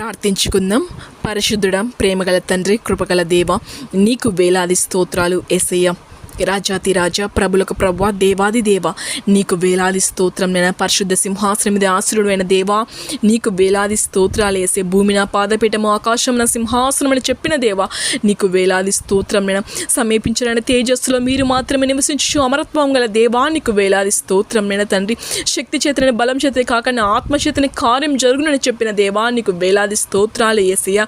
ప్రార్థించుకుందాం. పరిశుద్ధుడం ప్రేమగల తండ్రి కృపగల దేవ నీకు వేలాది స్తోత్రాలు ఎసయ్య రాజాతి రాజా ప్రభులకు ప్రభు దేవాది దేవ నీకు వేలాది స్తోత్రం నేను పరిశుద్ధ సింహాసనం మీద ఆశ్రుడు అయిన దేవా నీకు వేలాది స్తోత్రాలు వేసే భూమి నా పాదపీఠము ఆకాశం నా సింహాసనం అని చెప్పిన దేవా నీకు వేలాది స్తోత్రం నేను సమీపించిన తేజస్సులో మీరు మాత్రమే నివసించు అమరత్వం గల దేవా నీకు వేలాది స్తోత్రం నేను తండ్రి శక్తి చేతని బలం చేతని కాక నా ఆత్మచేతని కార్యం జరుగునని చెప్పిన దేవా నీకు వేలాది స్తోత్రాలు ఏసయ్య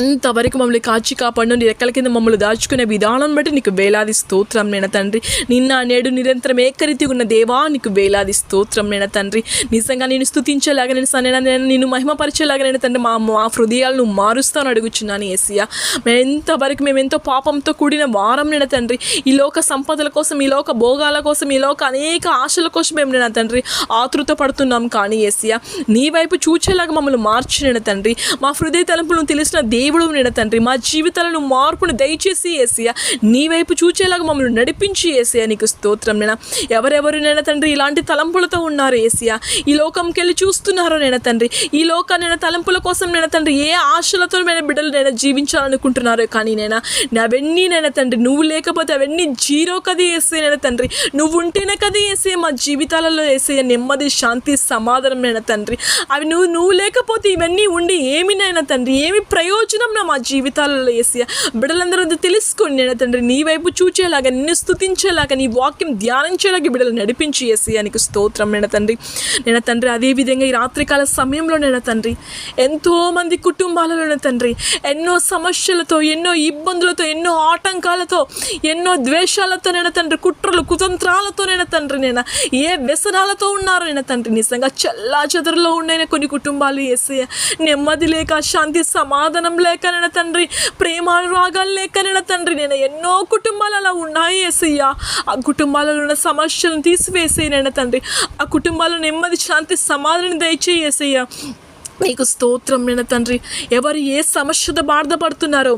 ఇంతవరకు మమ్మల్ని కాచి కాపాడు నీ రెక్కల కింద మమ్మల్ని దాచుకునే విధానం బట్టి నీకు వేలాది స్తోత్రం నేను తండ్రి. నిన్న నేడు నిరంతరం ఏకరీతి ఉన్న దేవా నీకు వేలాది స్తోత్రం నేను తండ్రి. నిజంగా నేను స్థుతించేలాగా నేను సరైన నేను మహిమపరిచేలాగా నేను తండ్రి. మా మా హృదయాలను మారుస్తాను అడుగుచున్నాను ఏసియా మేము ఎంతవరకు మేము ఎంతో పాపంతో కూడిన వారం నేను తండ్రి. ఈ లోక సంపదల కోసం ఈ లోక భోగాల కోసం ఈ లోక అనేక ఆశల కోసం మేము నేను తండ్రి ఆతృత పడుతున్నాం కానీ ఏసియా నీ వైపు చూచేలాగా మమ్మల్ని మార్చిన తండ్రి. మా హృదయ తలంపులను తెలిసిన దేవుడు నిన్న తండ్రి మా జీవితాలను మార్పును దయచేసి ఏసియా నీ వైపు చూచేలాగా మమ్మల్ని నడిపించి ఏసియా నీకు స్తోత్రం నేను ఎవరెవరు నేను తండ్రి ఇలాంటి తలంపులతో ఉన్నారు ఏసియా ఈ లోకంకి వెళ్ళి చూస్తున్నారో నేను తండ్రి? ఈ లోక నేను తలంపుల కోసం నేను తండ్రి ఏ ఆశలతో నేను బిడ్డలు నేను జీవించాలనుకుంటున్నారో కానీ నేను అవన్నీ నేను తండ్రి నువ్వు లేకపోతే అవన్నీ జీరో కది వేసే నేను తండ్రి. నువ్వు ఉంటేనే కది వేసే మా జీవితాలలో వేసే నెమ్మది శాంతి సమాధానం నేను తండ్రి. అవి నువ్వు నువ్వు లేకపోతే ఇవన్నీ ఉండి ఏమి నైనా తండ్రి? ఏమి ప్రయోజనం నా మా జీవితాలలో వేసి బిడ్డలందరూ అది తెలుసుకొని నేను తండ్రి నీ వైపు చూచేలాగా నిన్ను స్థుతించేలాగా నీ వాక్యం ధ్యానించేలాగా బిడ్డలు నడిపించి వేసి స్తోత్రం. నేను తండ్రి నేను తండ్రి అదేవిధంగా ఈ రాత్రికాల సమయంలో నేను తండ్రి ఎంతోమంది కుటుంబాలలో తండ్రి ఎన్నో సమస్యలతో ఎన్నో ఇబ్బందులతో ఎన్నో ఆటంకాలతో ఎన్నో ద్వేషాలతో నేను తండ్రి కుట్రలు కుతంత్రాలతో నేను తండ్రి నేను ఏ వ్యసనాలతో ఉన్నారో నేను తండ్రి నిజంగా చల్లా చెదరులో ఉండే కొన్ని కుటుంబాలు వేసే నెమ్మది లేక శాంతి సమాధానం లేక తండ్రి ప్రేమ రాగాలు నేను తండ్రి. నేను ఎన్నో కుటుంబాలు అలా ఉన్నాయి ఏసయ్యా ఆ కుటుంబాలలో ఉన్న సమస్యలను తీసివేసే తండ్రి. ఆ కుటుంబాల నెమ్మది శాంతి సమాధానం దయచేయి ఏసయ్యా నీకు స్తోత్రం నేను తండ్రి. ఎవరు ఏ సమస్యతో బాధపడుతున్నారో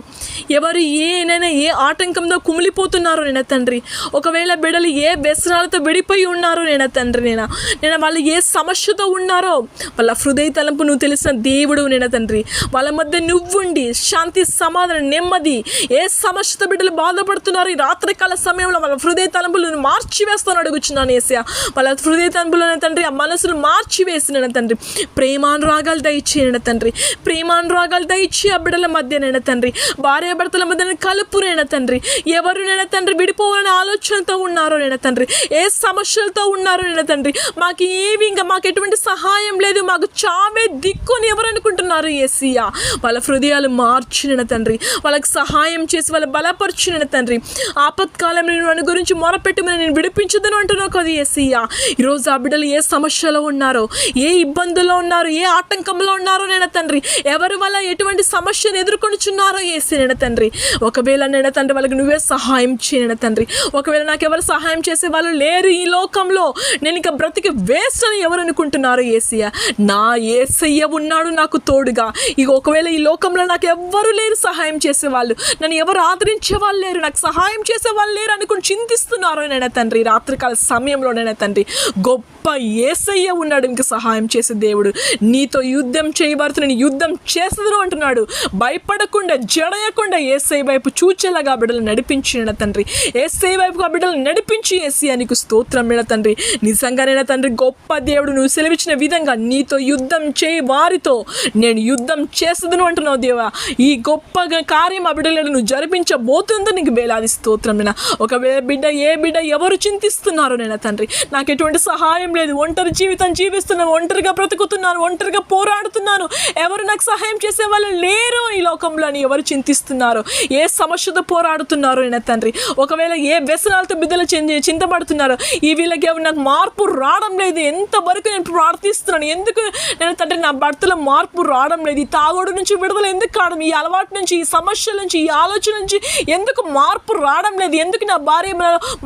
ఎవరు ఏనైనా ఏ ఆటంకంతో కుమిలిపోతున్నారో నేను తండ్రి. ఒకవేళ బిడలు ఏ వ్యసనాలతో విడిపోయి ఉన్నారో నేను తండ్రి నేను నేను వాళ్ళు ఏ సమస్యతో ఉన్నారో వాళ్ళ హృదయ తలంపు నువ్వు తెలిసిన దేవుడు నేను తండ్రి. వాళ్ళ మధ్య నువ్వుండి శాంతి సమాధానం నెమ్మది ఏ సమస్యతో బిడ్డలు బాధపడుతున్నారో ఈ రాత్రికాల సమయంలో వాళ్ళ హృదయ తలంపులు మార్చివేస్తాను అడుగుచున్నాను ఏసయ్య. వాళ్ళ హృదయ తలంపులు తండ్రి ఆ మనసును మార్చివేసిన తండ్రి. ప్రేమానురాగాలు దయచేయన తండ్రి. ప్రేమానురాగాలు దయచి ఆ బిడ్డల మధ్య నేను తండ్రి. భార్యాభర్తల కలుపు కలుపునైనా తండ్రి. ఎవరు నేను తండ్రి విడిపోవాలనే ఆలోచనతో ఉన్నారో నేను తండ్రి. ఏ సమస్యలతో ఉన్నారో నేను తండ్రి. మాకు ఏవి ఇంకా మాకు ఎటువంటి సహాయం లేదు. మాకు చావే దిక్కు అని ఎవరు అనుకుంటున్నారు? ఏసీయా వాళ్ళ హృదయాలు మార్చిన తండ్రి. వాళ్ళకి సహాయం చేసి వాళ్ళు బలపరిచినన తండ్రి. ఆపత్కాలంలో నేను గురించి మొరపెట్టుమని నేను విడిపించదని అంటున్నావు కదా ఏసీయా ఈరోజు ఆ బిడ్డలు ఏ సమస్యలో ఉన్నారో ఏ ఇబ్బందుల్లో ఉన్నారో ఏ ఆటంకం ఆటంకంలో ఉన్నారో నేను తండ్రి? ఎవరి వల్ల ఎటువంటి సమస్యను ఎదుర్కొనిచున్నారో ఏసి నేన తండ్రి? ఒకవేళ నేను తండ్రి వాళ్ళకి నువ్వే సహాయం చేయన తండ్రి? ఒకవేళ నాకు ఎవరు సహాయం చేసే వాళ్ళు లేరు ఈ లోకంలో నేను ఇంకా బ్రతికి వేస్ట్ అని ఎవరు అనుకుంటున్నారో ఏసయ్య నా ఏసయ్య ఉన్నాడు నాకు తోడుగా. ఇక ఒకవేళ ఈ లోకంలో నాకు ఎవ్వరు లేరు సహాయం చేసేవాళ్ళు నన్ను ఎవరు ఆదరించే వాళ్ళు లేరు నాకు సహాయం చేసే వాళ్ళు లేరు అనుకుని చింతిస్తున్నారో నేను తండ్రి? రాత్రికాల సమయంలో నేను తండ్రి? గొప్ప ఏసయ్య ఉన్నాడు ఇంక సహాయం చేసే దేవుడు. నీతో యుద్ధం చేయబడుతున్న యుద్ధం చేస్తుందని అంటున్నాడు. భయపడకుండా జడయకుండా ఏసై వైపు చూచేలాగా బిడ్డలు నడిపించిన తండ్రి. ఏసై వైపు ఆ బిడ్డలు నడిపించి ఏసీ నీకు స్తోత్రం మీద తండ్రి. నిజంగానే తండ్రి గొప్ప దేవుడు నువ్వు సెలవిచ్చిన విధంగా నీతో యుద్ధం చేయి వారితో నేను యుద్ధం చేస్తుందని అంటున్నావు దేవా. ఈ గొప్ప కార్యం ఆ బిడ్డలను నువ్వు జరిపించబోతుందో నీకు వేలాది స్తోత్రం నేను ఒకవేళ బిడ్డ ఏ బిడ్డ ఎవరు చింతిస్తున్నారో నేను తండ్రి. నాకు ఎటువంటి సహాయం లేదు. ఒంటరి జీవితం జీవిస్తున్నాను ఒంటరిగా బ్రతుకుతున్నాను ఒంటరిగా పోరా మాట్లాడుతున్నాను. ఎవరు నాకు సహాయం చేసే వాళ్ళు లేరు ఈ లోకంలో అని ఎవరు చింతిస్తున్నారు? ఏ సమస్యతో పోరాడుతున్నారు నేను తండ్రి? ఒకవేళ ఏ వ్యసనాలతో బిడ్డలు చింతపడుతున్నారు ఈ వీళ్ళకి ఎవరు నాకు మార్పు రావడం లేదు. ఎంతవరకు నేను ప్రార్థిస్తున్నాను? ఎందుకు నేను తండ్రి నా భర్తలో మార్పు రావడం లేదు? ఈ తాగోడు నుంచి విడుదల ఎందుకు కావడం? ఈ అలవాటు నుంచి ఈ సమస్యల నుంచి ఈ ఆలోచన నుంచి ఎందుకు మార్పు రావడం లేదు? ఎందుకు నా భార్య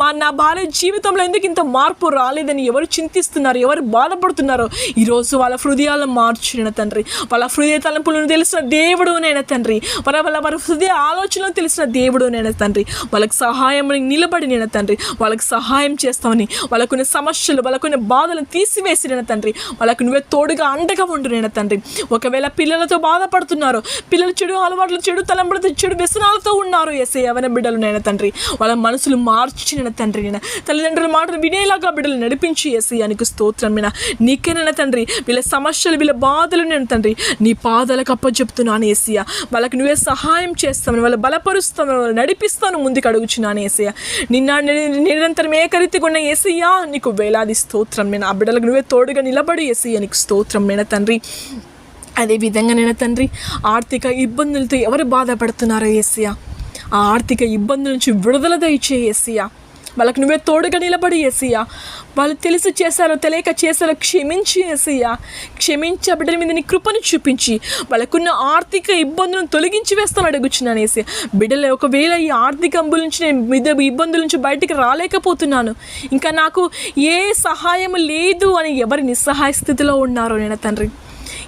మా నా భార్య జీవితంలో ఎందుకు ఇంత మార్పు రాలేదని ఎవరు చింతిస్తున్నారు? ఎవరు బాధపడుతున్నారో? ఈరోజు వాళ్ళ హృదయాలను మార్చు నేను తండ్రి. వాళ్ళ హృదయ తలంపులను తెలిసిన దేవుడు నేను తండ్రి. వాళ్ళ వాళ్ళ వారి హృదయ ఆలోచనలు తెలిసిన దేవుడు నేను తండ్రి. వాళ్ళకి సహాయం నిలబడి నేను తండ్రి. వాళ్ళకి సహాయం చేస్తామని వాళ్ళకున్న సమస్యలు వాళ్ళకున్న బాధలను తీసివేసి నేను తండ్రి. వాళ్ళకు నువ్వే తోడుగా అండగా ఉండు నేను తండ్రి. ఒకవేళ పిల్లలతో బాధపడుతున్నారు పిల్లలు చెడు అలవాట్లు చెడు తలంపులతో చెడు వ్యసనాలతో ఉన్నారు ఎస్ఏ ఎవరి బిడ్డలు నేను తండ్రి. వాళ్ళ మనసులు మార్చి నేను తండ్రి నేను తల్లిదండ్రుల మాటలు వినేలాగా బిడ్డలు నడిపించి ఎస్ఐ నీకు స్తోత్రం నేను నీకేనైనా తండ్రి. వీళ్ళ సమస్యలు వీళ్ళ బాధలు నేను తండ్రి. నీ పాదాలకు అప్పచెప్తున్నాను ఏసయ్య. వాళ్ళకి నువ్వే సహాయం చేస్తావు వాళ్ళు బలపరుస్తాను వాళ్ళు నడిపిస్తాను ముందుకు అడుగుచున్నాను ఏసయ్య. నిన్న నిరంతరం ఏకరీతిగా ఉన్న ఏసయ్యా నీకు వేలాది స్తోత్రం. నేను ఆ బిడ్డలకు నువ్వే తోడుగా నిలబడి ఏసయ్య నీకు స్తోత్రం నేను తండ్రి. అదే విధంగా నేను తండ్రి ఆర్థిక ఇబ్బందులతో ఎవరు బాధపడుతున్నారో ఏసయ్య? ఆ ఆర్థిక ఇబ్బందుల నుంచి విడుదల దయచే ఏసయ్యా. వాళ్ళకి నువ్వే తోడుగా నిలబడి ఏసయ్య. వాళ్ళు తెలిసి చేశారో తెలియక చేశారో క్షమించి ఏసయ్య. క్షమించి బిడ్డల మీద నీ కృపను చూపించి వాళ్ళకున్న ఆర్థిక ఇబ్బందులను తొలగించి వేస్తాను అడుగుచున్నాను ఏసయ్య. బిడ్డలు ఒకవేళ ఈ ఆర్థిక అంబుల నుంచి నేను ఇబ్బందుల నుంచి బయటికి రాలేకపోతున్నాను ఇంకా నాకు ఏ సహాయం లేదు అని ఎవరి నిస్సహాయ స్థితిలో ఉన్నారో నేను తండ్రి?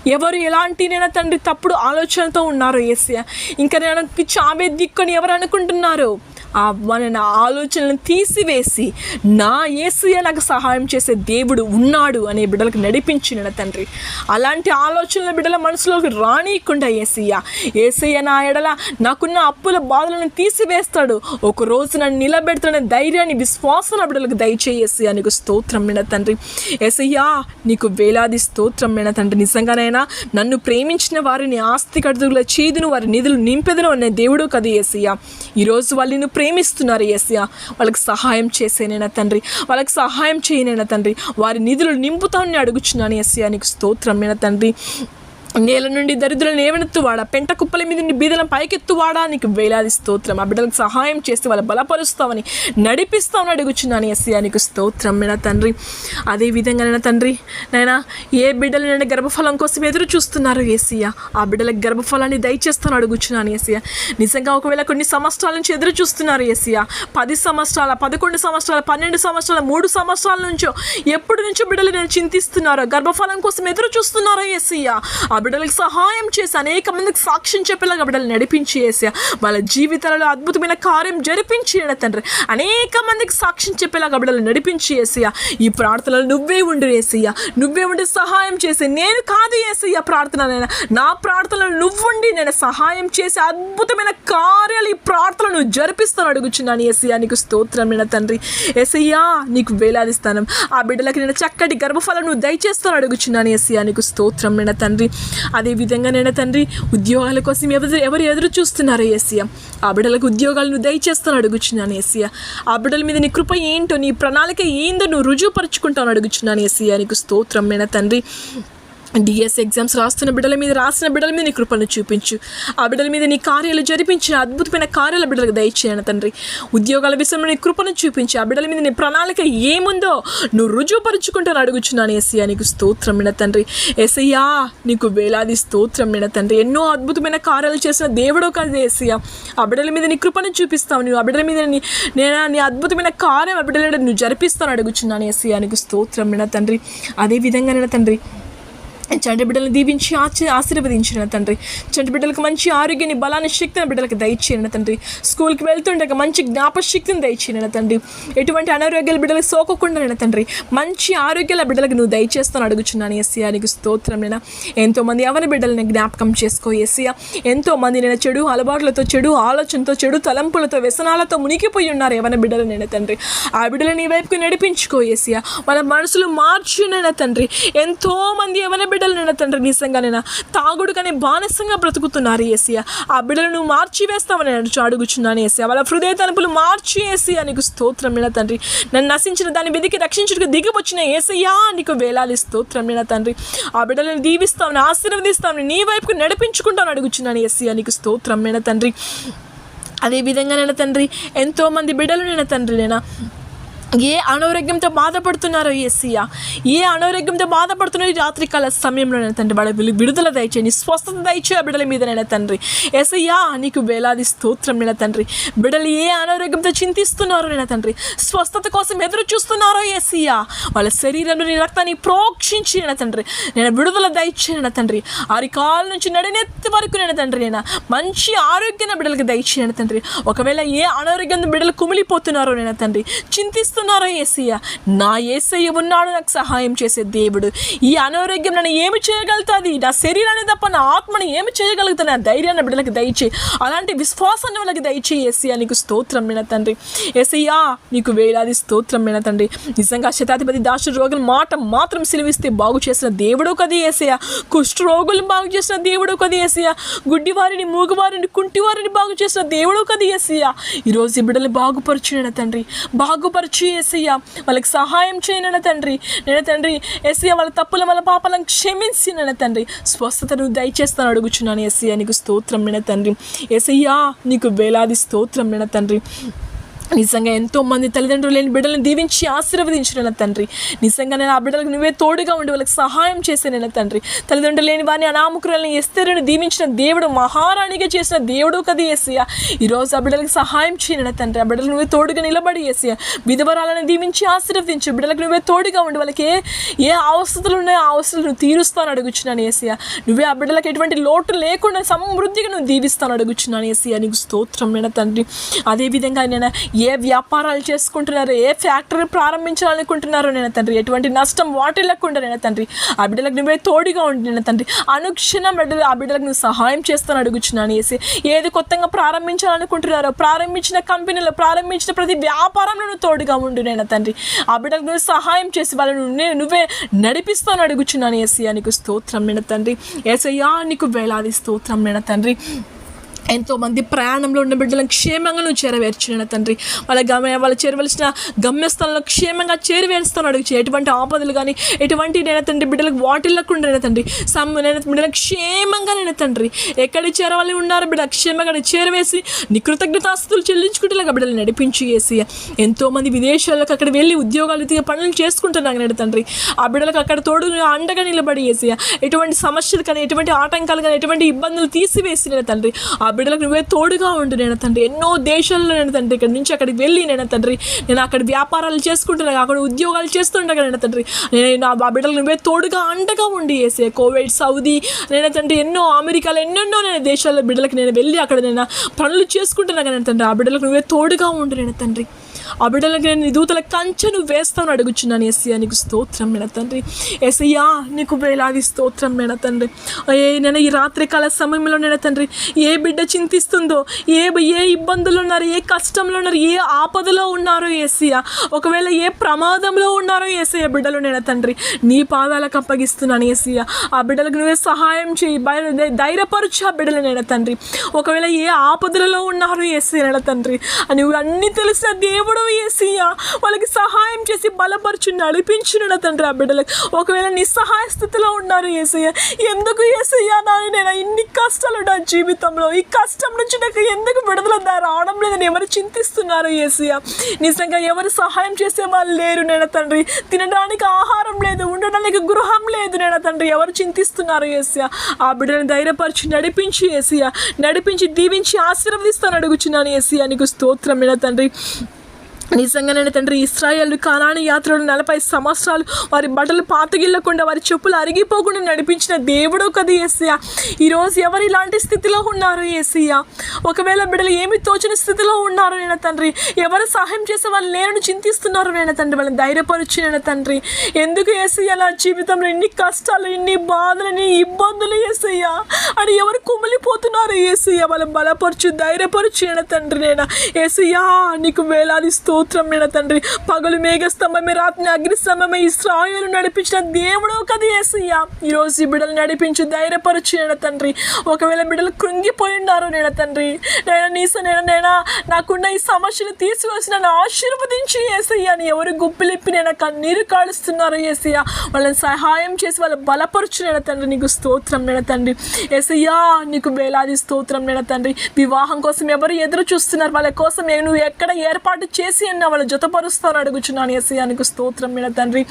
ఎవరు ఎలాంటి నేను తండ్రి తప్పుడు ఆలోచనతో ఉన్నారు ఏసయ్య. ఇంకా నేను చావే దిక్కుని ఎవరు అనుకుంటున్నారు? మన నా ఆలోచనలను తీసివేసి నా ఏసయ్య నాకు సహాయం చేసే దేవుడు ఉన్నాడు అనే బిడ్డలకు నడిపించిన తండ్రి. అలాంటి ఆలోచనల బిడ్డల మనసులోకి రానియకుండా ఏసయ్య ఏసయ్య నా ఎడల నాకున్న అప్పుల బాధలను తీసివేస్తాడు. ఒక రోజు నన్ను నిలబెడతాడనే ధైర్యాన్ని విశ్వాసం బిడ్డలకు దయచేసి నీకు స్తోత్రం మీద తండ్రి. ఏసయ్యా నీకు వేలాది స్తోత్రం మీద తండ్రి. నిజంగానైనా నన్ను ప్రేమించిన వారిని ఆస్తి కడుతుల చేదును వారి నిధులు నింపెదను అనే దేవుడు కదా ఏసయ్య ఈరోజు వాళ్ళు నిన్ను ప్రేమిస్తున్నారు ఏసయ్య వాళ్ళకి సహాయం చేసేనైనా తండ్రి? వాళ్ళకి సహాయం చేయనైనా తండ్రి? వారి నిధులు నింపుతానని అడుగుచున్నాను ఏసయ్య నీకు స్తోత్రమైన తండ్రి? నేల నుండి దరిద్రులను ఏవనెత్తువాడా పెంట కుప్పల మీద నుండి బీదలను పైకెత్తువాడా నీకు వేలాది స్తోత్రం. ఆ బిడ్డలకు సహాయం చేసి వాళ్ళు బలపరుస్తావని నడిపిస్తామని అడుగుచున్నాను. ఎస్సీ నీకు స్తోత్రం నా తండ్రి. అదే విధంగా నా తండ్రి. నైనా ఏ బిడ్డలు నేను గర్భఫలం కోసం ఎదురు చూస్తున్నారు? ఏసీయా ఆ బిడ్డలకు గర్భఫలాన్ని దయచేస్తాను అడుగుచున్నాను. ఏసీయా నిజంగా ఒకవేళ కొన్ని సంవత్సరాల నుంచి ఎదురు చూస్తున్నారు. ఏసీయా పది సంవత్సరాల పదకొండు సంవత్సరాల పన్నెండు సంవత్సరాల మూడు సంవత్సరాల నుంచో ఎప్పటి నుంచో బిడ్డలు నేను చింతిస్తున్నారో గర్భఫలం కోసం ఎదురు చూస్తున్నారో? ఏసీయా ఆ బిడ్డలకు సహాయం చేసి అనేక మందికి సాక్ష్యం చెప్పేలాగా బిడ్డలు నడిపించి వేసి వాళ్ళ జీవితాలలో అద్భుతమైన కార్యం జరిపించి తండ్రి. అనేక మందికి సాక్ష్యం చెప్పేలాగా బిడ్డలు నడిపించి ఏసయ్య ఈ ప్రార్థనలు నువ్వే ఉండి ఏసయ్య నువ్వే ఉండి సహాయం చేసి నేను కాదు ఏసయ్య ప్రార్థన నేను నా ప్రార్థనలు నువ్వుండి నేను సహాయం చేసి అద్భుతమైన కార్యాలు ఈ ప్రార్థనలు జరిపిస్తాను అడుగుచున్నాను ఏసయ్య నీకు స్తోత్రం నేను తండ్రి. ఏసయ్యా నీకు వేలాది స్థానం. ఆ బిడ్డలకి నేను చక్కటి గర్భఫలం నువ్వు దయచేస్తాను అడుగుచున్నాను ఏసయ్య నీకు స్తోత్రం నేను తండ్రి. అదే విధంగా నేను తండ్రి ఉద్యోగాల కోసం ఎవరు ఎవరు ఎదురు చూస్తున్నారు ఏసయ్య? ఆ బిడ్డలకు ఉద్యోగాలు నువ్వు దయచేస్తాను అడుగుచున్నాను ఏసయ్య. ఆ బిడ్డల మీద నీ కృప ఏంటో నీ ప్రణాళిక ఏందో నువ్వు రుజువుపరుచుకుంటాను అడుగుచున్నాను ఏసయ్య. నీకు స్తోత్రం నేను తండ్రి. డిఎస్ ఎగ్జామ్స్ రాస్తున్న బిడ్డల మీద రాసిన బిడ్డల మీద నీ కృపను చూపించు. ఆ బిడ్డల మీద నీ కార్యాలు జరిపించిన అద్భుతమైన కార్యాల బిడ్డలకు దయచేయను తండ్రి. ఉద్యోగాల విషయంలో నీ కృపను చూపించి. ఆ బిడ్డల మీద నీ ప్రణాళిక ఏముందో నువ్వు రుజువుపరుచుకుంటాను అడుగుచున్నాను. ఎస్ఐయా నీకు స్తోత్రం మీద తండ్రి. ఎస్ఐయా నీకు వేలాది స్తోత్రం మీద తండ్రి. ఎన్నో అద్భుతమైన కార్యాలు చేసిన దేవుడో కాదు ఎస్ఐయా ఆ బిడ్డల మీద నీ కృపను చూపిస్తావు నువ్వు. ఆ బిడ్డల మీద నీ నేను నీ అద్భుతమైన కార్యం ఆ బిడ్డల నువ్వు జరిపిస్తాను అడుగుచున్నాను. ఎస్ఐయా నీకు స్తోత్రం మీద తండ్రి. అదే విధంగా నేను తండ్రి చంటి బిడ్డలను దీవించి ఆచి ఆశీర్వదించిన తండ్రి. చంటి బిడ్డలకు మంచి ఆరోగ్యాన్ని బలాన్ని శక్తిని బిడ్డలకు దయచేయన తండ్రి. స్కూల్కి వెళ్తుండగా మంచి జ్ఞాపశక్తిని దయచేయన తండ్రి. ఎటువంటి అనారోగ్యాల బిడ్డలకు సోకకుండా నేను తండ్రి. మంచి ఆరోగ్యాల బిడ్డలకు నువ్వు దయచేస్తాను అడుగుచున్నాను. ఎస్సీఆ నీకు స్తోత్రం నేను ఎంతోమంది ఎవరి బిడ్డలని జ్ఞాపకం చేసుకో ఎస్సీఆ ఎంతోమంది నేను చెడు అలవాట్లతో చెడు ఆలోచనతో చెడు తలంపులతో వ్యసనాలతో మునిగిపోయి ఉన్నారు ఎవరి బిడ్డలు నేను తండ్రి. ఆ బిడ్డలు నీ వైపుకు నడిపించుకో ఎస్సీఆ వాళ్ళ మనసులు మార్చునైనా తండ్రి. ఎంతోమంది ఎవరి బిడ్డలు నేను తండ్రి నిజంగా నేను తాగుడు కానీ బానిసంగా బ్రతుకుతున్నారు ఏసియా ఆ బిడ్డలను మార్చివేస్తామని నడుచు అడుగుచున్నాను ఏసియా వాళ్ళ హృదయ తలుపులు మార్చి ఏసియా నీకు స్తోత్రం నిన్న తండ్రి. నన్ను నశించిన దాన్ని వెతికి రక్షించుటకు దిగివచ్చిన ఏసయ్యా నీకు వేలాలి స్తోత్రం నిన్న తండ్రి. ఆ బిడ్డలను దీవిస్తామని ఆశీర్వదిస్తామని నీ వైపుకు నడిపించుకుంటాను అడుగుచున్నాను ఏసీ నీకు స్తోత్రం నిన్న తండ్రి. అదే విధంగా నేను తండ్రి ఎంతోమంది బిడ్డలు నేను తండ్రి నేను ఏ అనారోగ్యంతో బాధపడుతున్నారో ఏసయ్య? ఏ అనారోగ్యంతో బాధపడుతున్నారో రాత్రి కాల సమయంలో నేను తండ్రి వాళ్ళ విడుదల దయచేయండి. స్వస్థత దయచే బిడ్డల మీద నేను తండ్రి. ఏసయ్యా నీకు వేలాది స్తోత్రం నేను తండ్రి. బిడ్డలు ఏ అనారోగ్యంతో చింతిస్తున్నారో నేను తండ్రి. స్వస్థత కోసం ఎదురు చూస్తున్నారో ఏసయ్యా? వాళ్ళ శరీరంలో నీ రక్తాన్ని ప్రోక్షించి నేను తండ్రి. నేను విడుదల దయచేయన తండ్రి. అరికాల నుంచి నడినెత్తి వరకు నేను తండ్రి. నేను మంచి ఆరోగ్యం బిడ్డలకు దయచేయన తండ్రి. ఒకవేళ ఏ అనారోగ్యం బిడ్డలు కుమిలిపోతున్నారో నేను తండ్రి. చింతిస్తున్నారో ఏసయ్య? నా ఏసయ్య ఉన్నాడు నాకు సహాయం చేసే దేవుడు. ఈ అనారోగ్యం నన్ను ఏమి చేయగలుగుతుంది? నా శరీరాన్ని తప్ప నా ఆత్మని ఏమి చేయగలుగుతుంది? నా ధైర్యాన్ని బిడ్డలకు దయచేయి. అలాంటి విశ్వాసాన్ని వాళ్ళకి దయచే ఏసయ్య. నీకు స్తోత్రం మీద తండ్రి. ఏసయ్యా నీకు వేలాది స్తోత్రం మీద తండ్రి. నిజంగా శతాధిపతి దాసు రోగుల మాట మాత్రం సిలివిస్తే బాగు చేసిన దేవుడు కది ఏసయ్య? కుష్ఠ రోగులు బాగు చేసిన దేవుడు కది ఏసయ్య? గుడ్డివారిని మూగవారిని కుంటివారిని బాగు చేసిన దేవుడు కది ఏసయ్య? ఈరోజు ఈ బిడ్డలు బాగుపరచున తండ్రి. బాగుపరచు ఏసయ్య వాళ్ళకి సహాయం చేయనన్న తండ్రి నేను తండ్రి ఏసయ్య వాళ్ళ తప్పుల వాళ్ళ పాపాలను క్షమించి తండ్రి. స్వస్థతను దయచేస్తాను అడుగుచున్నాను ఏసయ్య నీకు స్తోత్రం నిన్న తండ్రి. ఏసయ్యా నీకు వేలాది స్తోత్రం నిన్న తండ్రి. నిజంగా ఎంతో మంది తల్లిదండ్రులు లేని బిడ్డలను దీవించి ఆశీర్వదించిన నా తండ్రి. నిజంగా నేను ఆ బిడ్డలకు నువ్వే తోడుగా ఉండి వాళ్ళకి సహాయం చేశాను నా తండ్రి. తల్లిదండ్రులు లేని వారిని అనామకురాలను ఎస్తేరుని దీవించిన దేవుడు మహారాణిగా చేసిన దేవుడు కదా ఏసయ్య ఈరోజు ఆ బిడ్డలకు సహాయం చేయను నా తండ్రి. ఆ బిడ్డలకు నువ్వే తోడుగా నిలబడి ఏసయ్య విధవరాలను దీవించి ఆశీర్వదించు. బిడ్డలకు నువ్వే తోడుగా ఉండి వాళ్ళకి ఏ ఏ అవసరాలు ఉన్నాయో ఆ అవసరాలు నువ్వు తీరుస్తాను అడుగుచున్నాను ఏసయ్య నువ్వే ఆ బిడ్డలకు ఎటువంటి లోటు లేకుండా సమృద్ధిగా నువ్వు దీవిస్తాను అడుగుచున్నాను ఏసయ్య నీకు స్తోత్రం నేను తండ్రి. అదేవిధంగా నేను ఏ వ్యాపారాలు చేసుకుంటున్నారో ఏ ఫ్యాక్టరీ ప్రారంభించాలనుకుంటున్నారో నేను తండ్రి? ఎటువంటి నష్టం వాటిల్లకుండా నేను తండ్రి? ఆ బిడ్డలకు నువ్వే తోడుగా ఉండి నేను తండ్రి. అనుక్షణం ఆ బిడ్డలకు నువ్వు సహాయం చేస్తాను అడుగుచున్నాను వేసి ఏది కొత్తగా ప్రారంభించాలనుకుంటున్నారో ప్రారంభించిన కంపెనీలో ప్రారంభించిన ప్రతి వ్యాపారంలో నువ్వు తోడుగా ఉండు నేను తండ్రి. ఆ బిడ్డలకు నువ్వు సహాయం చేసి వాళ్ళను నేను నువ్వే నడిపిస్తాను అడుగుచున్నాను ఏసయ్యా నీకు స్తోత్రం నేను తండ్రి. ఏసయ్యా నీకు వేలాది స్తోత్రం నేను తండ్రి. ఎంతోమంది ప్రయాణంలో ఉన్న బిడ్డలను క్షేమంగా నువ్వు చేరవేర్చిన తండ్రి. వాళ్ళ గమ్య వాళ్ళు చేరవలసిన గమ్యస్థలంలో క్షేమంగా చేరవేరుస్తాను అడుగు ఎటువంటి ఆపదలు కానీ ఎటువంటి నేను తండ్రి బిడ్డలకు వాటిల్లకుండా నేను తండ్రి. సమ్ నేను బిడ్డలకు క్షేమంగా నేను తండ్రి. ఎక్కడికి చేరవాలి ఉన్నారు బిడ్డ? క్షేమంగా చేరవేసి నీ కృతజ్ఞతాస్తులు చెల్లించుకుంటేలాగా బిడ్డలు నడిపించి వేసి ఎంతోమంది విదేశాలకు అక్కడ వెళ్ళి ఉద్యోగాలు తీగ పనులు చేసుకుంటున్నాను నేను తండ్రి. ఆ బిడ్డలకు అక్కడ తోడు అండగా నిలబడి వేసి ఎటువంటి సమస్యలు కానీ ఎటువంటి ఆటంకాలు కానీ ఎటువంటి ఇబ్బందులు తీసివేసి నేను తండ్రి. ఆ బిడ్డలకు నువ్వే తోడుగా ఉండు నేను తండ్రి. ఎన్నో దేశాల్లో నేను తండ్రి ఇక్కడ నుంచి అక్కడికి వెళ్ళి నేను తండ్రి నేను అక్కడ వ్యాపారాలు చేసుకుంటున్నాను అక్కడ ఉద్యోగాలు చేస్తుండగా నేను తండ్రి. నేను ఆ బిడ్డలకు నువ్వే తోడుగా అండగా ఉండి వేసే కోవిడ్ సౌదీ నేను తండ్రి ఎన్నో అమెరికాలో ఎన్నెన్నో నేను దేశాల్లో బిడ్డలకు నేను వెళ్ళి అక్కడ నేను పనులు చేసుకుంటున్నాను నేను తండ్రి. ఆ బిడ్డలకు నువ్వే తోడుగా ఉండు నేను తండ్రి. ఆ బిడ్డలకి నేను నీ దూతల కంచె నువ్వు వేస్తాను అడుగుచున్నాను. ఎస్సయ్యా నీకు స్తోత్రం మేడ తండ్రి. ఎస్సయ్యా నీకు వేలాది స్తోత్రం మేడ తండ్రి. ఏ నేను ఈ రాత్రికాల సమయంలో నేను తండ్రి ఏ బిడ్డ చింతిస్తుందో ఏ ఏ ఇబ్బందులు ఉన్నారు ఏ కష్టంలో ఉన్నారు ఏ ఆపదలో ఉన్నారో ఏసయ్య ఒకవేళ ఏ ప్రమాదంలో ఉన్నారో ఏసయ్య బిడ్డలు నేను తండ్రి నీ పాదాలకు అప్పగిస్తున్నాను ఏసయ్య. ఆ బిడ్డలకు నువ్వే సహాయం చేయి ధైర్యపరచు ఆ బిడ్డలు నేను తండ్రి. ఒకవేళ ఏ ఆపదలలో ఉన్నారో ఏసయ్య నేను తండ్రి. నువ్వు అన్ని తెలిసిన దేవుడు ఏసీయ వాళ్ళకి సహాయం చేసి బలపరచు నడిపించు నా తండ్రి ఆ బిడ్డలకు. ఒకవేళ నిస్సహాయ స్థితిలో ఉన్నారు ఏసయ్య ఎందుకు ఏసయ్య నాయన నేను ఇన్ని కష్టాలు నా జీవితంలో ఈ కష్టం నుంచి నాకు ఎందుకు విడుదల రావడం లేదని ఎవరు చింతిస్తున్నారు ఏసయ్య? నిజంగా ఎవరు సహాయం చేసే వాళ్ళు లేరు నేను తండ్రి. తినడానికి ఆహారం లేదు ఉండడానికి గృహం లేదు నేను తండ్రి. ఎవరు చింతిస్తున్నారు ఏసయ్య? ఆ బిడ్డని ధైర్యపరిచి నడిపించి ఏసయ్య నడిపించి దీవించి ఆశీర్వదిస్తాను అడుగుచున్నాను ఏసయ్య. నీకు స్తోత్రం నేను తండ్రి. నిజంగా తండ్రి ఇస్రాయల్ కాలాని యాత్రలు నలభై సంవత్సరాలు వారి బట్టలు పాతగిల్లకుండా వారి చెప్పులు అరిగిపోకుండా నడిపించిన దేవుడు కది ఏసయ్య ఈరోజు ఎవరు ఇలాంటి స్థితిలో ఉన్నారు ఏసయ్య ఒకవేళ బిడ్డలు ఏమి తోచని స్థితిలో ఉన్నారు నేను తండ్రి ఎవరు సహాయం చేసే వాళ్ళు లేరని చింతిస్తున్నారు నేను తండ్రి వాళ్ళని ధైర్యపరిచి నేను తండ్రి. ఎందుకు ఏసయ్య నా జీవితంలో ఇన్ని కష్టాలు ఇన్ని బాధలు ఇన్ని ఇబ్బందులు ఏసయ్య అని ఎవరు కుమిలిపోతున్నారు ఏసయ్య వాళ్ళని బలపరచు ధైర్యపరచు నేను తండ్రి నేను? ఏసయ్యా నీకు వేలాది స్తోత్రం నేను తండ్రి. పగలు మేఘస్తంభమే రాత్రి అగ్నిస్తంభమే ఇస్రాయలు నడిపించిన దేవుడు కదా ఏసయ్యా ఈరోజు ఈ బిడ్డలు నడిపించి ధైర్యపరచు నేను తండ్రి. ఒకవేళ బిడ్డలు కృంగిపోయి ఉన్నారు నేను తండ్రి? నేను నీస నేను నేను నాకున్న ఈ సమస్యను తీసుకొచ్చి నన్ను ఆశీర్వదించి ఏసయ్యాని ఎవరు గుప్పిలిప్పి నేను కన్నీరు కాడుస్తున్నారు ఏసయ్య వాళ్ళని సహాయం చేసి వాళ్ళు బలపరచు నేను తండ్రి. నీకు స్తోత్రం నేను తండ్రి. ఏసయ్యా నీకు వేలాది స్తోత్రం నేను తండ్రి. వివాహం కోసం ఎవరు ఎదురు చూస్తున్నారు? వాళ్ళ కోసం నువ్వు ఎక్కడ ఏర్పాటు చేసి రహస్యాన్ని వాళ్ళు జతపరుస్తాను అడుగుచున్నాను. ఎస్ఐయానికి స్తోత్రం. మీద తండ్రి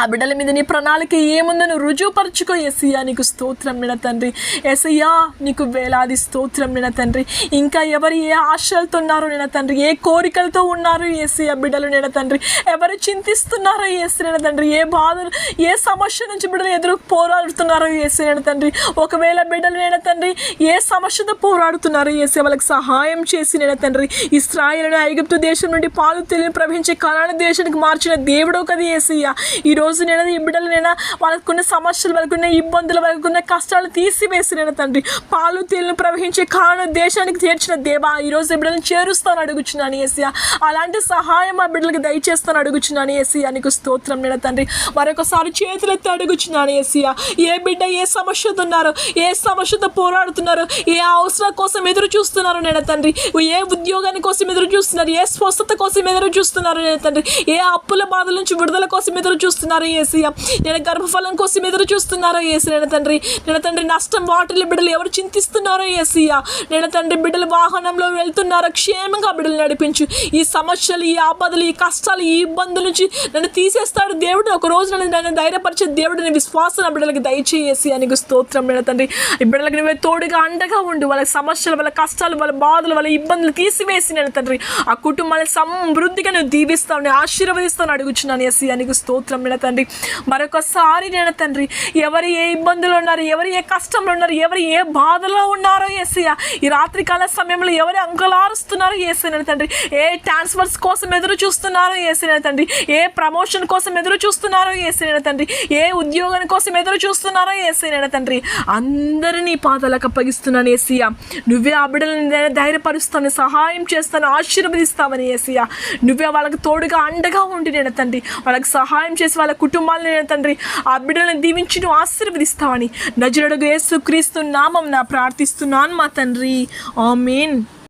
ఆ బిడ్డల మీద నీ ప్రణాళిక ఏముందని రుజువుపరచుకో. ఎస్ఐయా నీకు స్తోత్రం మీద తండ్రి. ఎస్ఐయా నీకు వేలాది స్తోత్రం మీద తండ్రి. ఇంకా ఎవరు ఏ ఆశలతో ఉన్నారో నిన తండ్రి ఏ కోరికలతో ఉన్నారు ఏసయ్య బిడ్డలు నిన తండ్రి. ఎవరు చింతిస్తున్నారో ఏసీ నిన తండ్రి. ఏ బాధలు ఏ సమస్య నుంచి బిడ్డలు ఎదురు పోరాడుతున్నారో ఏసీ నిన తండ్రి. ఒకవేళ బిడ్డలు నిన తండ్రి ఏ సమస్యతో పోరాడుతున్నారో ఏసీ వాళ్ళకి సహాయం చేసి నిన తండ్రి. ఇస్రాయిలను ఐగుప్తు దేశం నుండి పాలు తెలియని ప్రవహించే కనాడ దేశానికి మార్చిన దేవుడు కదా ఏసయ్య. ఈ రోజు నేను ఈ బిడ్డలనైనా వాళ్ళకున్న సమస్యలు వాళ్ళకున్న ఇబ్బందులు వాళ్ళకున్న కష్టాలు తీసివేసి నేను తండ్రి పాలు తేలిని ప్రవహించే కాను దేశానికి చేర్చిన దేవా ఈ రోజు ఈ బిడ్డలను చేరుస్తాను అడుగుచున్నాను ఏసియా అలాంటి సహాయం ఆ బిడ్డలకి దయచేస్తాను అడుగుచున్నాను ఏసియా నీకు స్తోత్రం నేను తండ్రి. మరొకసారి చేతులెత్తి అడుగుచున్నాను ఏసియా ఏ బిడ్డ ఏ సమస్యతో ఉన్నారో ఏ సమస్యతో పోరాడుతున్నారు ఏ అవసరం కోసం ఎదురు చూస్తున్నారు నేను తండ్రి ఏ ఉద్యోగాని కోసం ఎదురు చూస్తున్నారు ఏ స్వస్థత కోసం ఎదురు చూస్తున్నారు నేను తండ్రి ఏ అప్పుల బాధల నుంచి విడుదల కోసం ఎదురు చూస్తున్నారు ఏసీయ నేను గర్భఫలం కోసం ఎదురు చూస్తున్నారో ఏసీ నేను తండ్రి నేను తండ్రి నష్టం వాటిల్ని బిడ్డలు ఎవరు చింతిస్తున్నారో ఏసీయ నేను తండ్రి బిడ్డలు వాహనంలో వెళ్తున్నారో క్షేమంగా బిడ్డలు నడిపించు. ఈ సమస్యలు ఈ ఆపదలు ఈ కష్టాలు ఈ ఇబ్బందుల నుంచి నన్ను తీసేస్తాడు దేవుడు. ఒక రోజు నన్ను నన్ను ధైర్యపరిచే నీ విశ్వాసం బిడ్డలకి దయచేసి అనికి స్తోత్రం. నేను తండ్రి ఈ బిడ్డలకి నువ్వే తోడుగా అండగా ఉండు. వాళ్ళ సమస్యలు వాళ్ళ కష్టాలు వాళ్ళ బాధలు వాళ్ళ ఇబ్బందులు తీసివేసి నేను తండ్రి ఆ కుటుంబాన్ని సమృద్ధిగా నువ్వు దీవిస్తావు నేను ఆశీర్వదిస్తాను అడుగుచున్నాను. ఎస్సీ అని స్తోత్రం. నేను తండ్రి. మరొకసారి నేను తండ్రి ఎవరు ఏ ఇబ్బందులు ఉన్నారు ఎవరు ఏ కష్టంలో ఉన్నారు ఎవరు ఏ బాధలో ఉన్నారో ఏసయ్య ఈ రాత్రికాల సమయంలో ఎవరు అంకులారుస్తున్నారో ఏసీ తండ్రి. ఏ ట్రాన్స్ఫర్స్ కోసం ఎదురు చూస్తున్నారో ఏసీ తండ్రి. ఏ ప్రమోషన్ కోసం ఎదురు చూస్తున్నారో ఏసీ తండ్రి. ఏ ఉద్యోగం కోసం ఎదురు చూస్తున్నారో ఏసీ తండ్రి. అందరినీ పాదాలకు అప్పగిస్తున్నాను ఏసీయా నువ్వే ఆ బిడ్డలను నేను ధైర్యపరుస్తాను సహాయం చేస్తాను ఆశీర్వదిస్తావని ఏసీయా నువ్వే వాళ్ళకి తోడుగా అండగా ఉండి నేను తండ్రి. వాళ్ళకి సహాయం చేసి వాళ్ళ కుటుంబాలను తండ్రి ఆ బిడ్డలను దీవించి నువ్వు ఆశీర్వదిస్తావని నజరడుగు యేసు క్రీస్తు నామం నా ప్రార్థిస్తున్నాను మా తండ్రి. ఆమెన్.